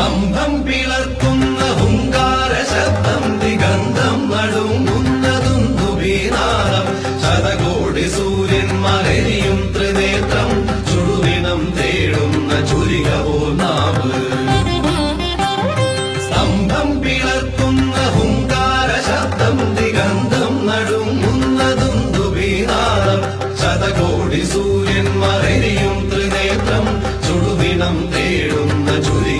സ്തംഭം പിളർക്കുന്ന ഹുങ്കാര ശബ്ദം ദിഗന്ധം നടുങ്ങുന്നതും ദുബീനാദം ശതകോടി സൂര്യന്മാരെയും ത്രിനേത്രം ചുടുവിനം തേടുന്ന ചുരികവോ നാവ്. സ്തംഭം പിളർക്കുന്ന ഹുങ്കാര ശബ്ദം ദിഗന്ധം നടുങ്ങുന്നതും ദുബീനാദം ശതകോടി സൂര്യന്മാരെയും ത്രിനേത്രം ചുടുവിനം തേടുന്ന ചുരികവോ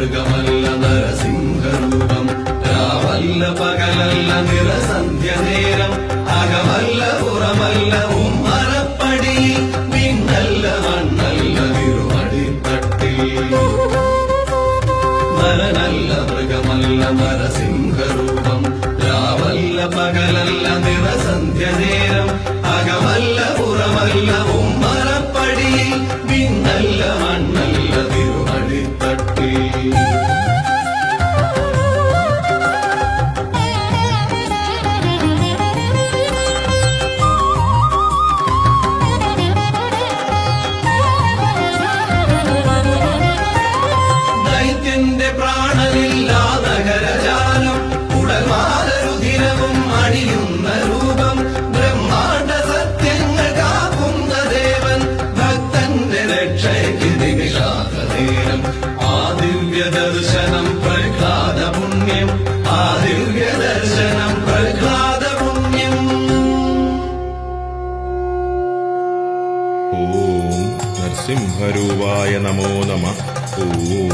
మృగమల్ల నరసింహ రూపం రావల్ల పగలల్ల నిరసంధ్య నేరం అగమల్ల ఉరమల్ల ఉమ్మరప్పడి నిన్నల్ల మన్నల్ల నిరుమడిపట్టి మరనల్ల మృగమల్ల నరసింహ రూపం రావల్ల పగలల్ల నిరసంధ్య నేరం ഓം നരസിംഹരൂപായ നമോ നമ. ഓം